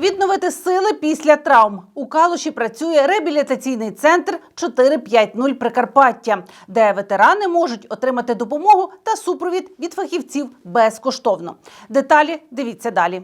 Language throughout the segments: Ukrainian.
Відновити сили після травм. У Калуші працює реабілітаційний центр 450 Прикарпаття, де ветерани можуть отримати допомогу та супровід від фахівців безкоштовно. Деталі дивіться далі.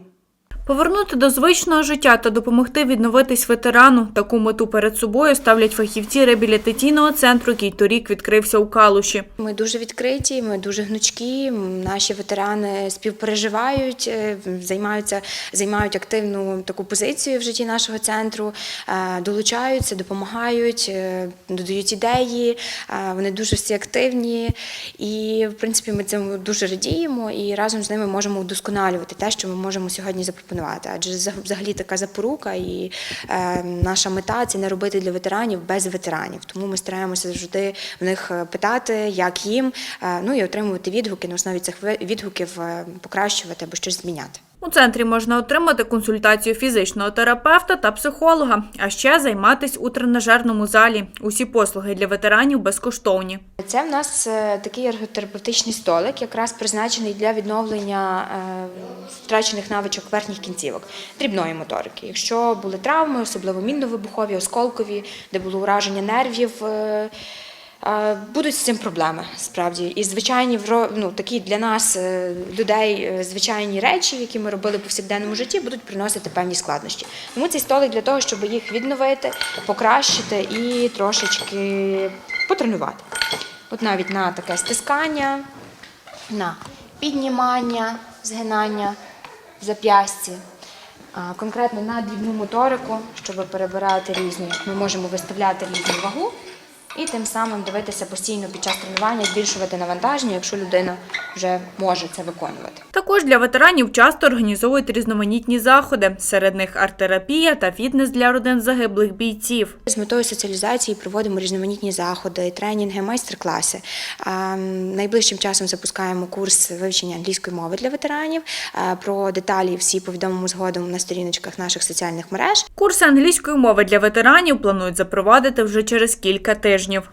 Повернути до звичного життя та допомогти відновитись ветерану. Таку мету перед собою ставлять фахівці реабілітаційного центру, який торік відкрився у Калуші. Ми дуже відкриті, ми дуже гнучкі. Наші ветерани співпереживають, е, займаються, займають активну таку позицію в житті нашого центру, е, долучаються, допомагають, е, додають ідеї. Вони дуже всі активні. І, в принципі, ми цьому дуже радіємо і разом з ними можемо вдосконалювати те, що ми можемо сьогодні запропонувати. Адже за- взагалі така запорука і е, наша мета це не робити для ветеранів без ветеранів. Тому ми стараємося завжди в них е, питати, як їм, е, ну і отримувати відгуки на основі цих відгуків е, покращувати або щось зміняти. У центрі можна отримати консультацію фізичного терапевта та психолога, а ще займатись у тренажерному залі. Усі послуги для ветеранів безкоштовні. Це в нас е, такий ерготерапевтичний столик, якраз призначений для відновлення е, втрачених навичок верхніх кінцівок, дрібної моторики. Якщо були травми, особливо мінно-вибухові, осколкові, де було ураження нервів. Будуть з цим проблеми справді. І звичайні ну, такі для нас, е, людей, е, звичайні речі, які ми робили в повсякденному житті, будуть приносити певні складнощі. Тому цей столик для того, щоб їх відновити, покращити і трошечки потренувати. От навіть на таке стискання, на піднімання, згинання в зап'ясті. Конкретно на дрібну моторику, щоб перебирати різні, ми можемо виставляти різну вагу і тим самим дивитися постійно під час тренування, збільшувати навантаження, якщо людина вже може це виконувати. Також для ветеранів часто організовують різноманітні заходи. Серед них арт-терапія та фітнес для родин загиблих бійців. З метою соціалізації проводимо різноманітні заходи, тренінги, майстер-класи. Найближчим часом запускаємо курс вивчення англійської мови для ветеранів. Про деталі всі повідомимо згодом на сторіночках наших соціальних мереж. Курси англійської мови для ветеранів планують запровадити вже через кілька тижнів.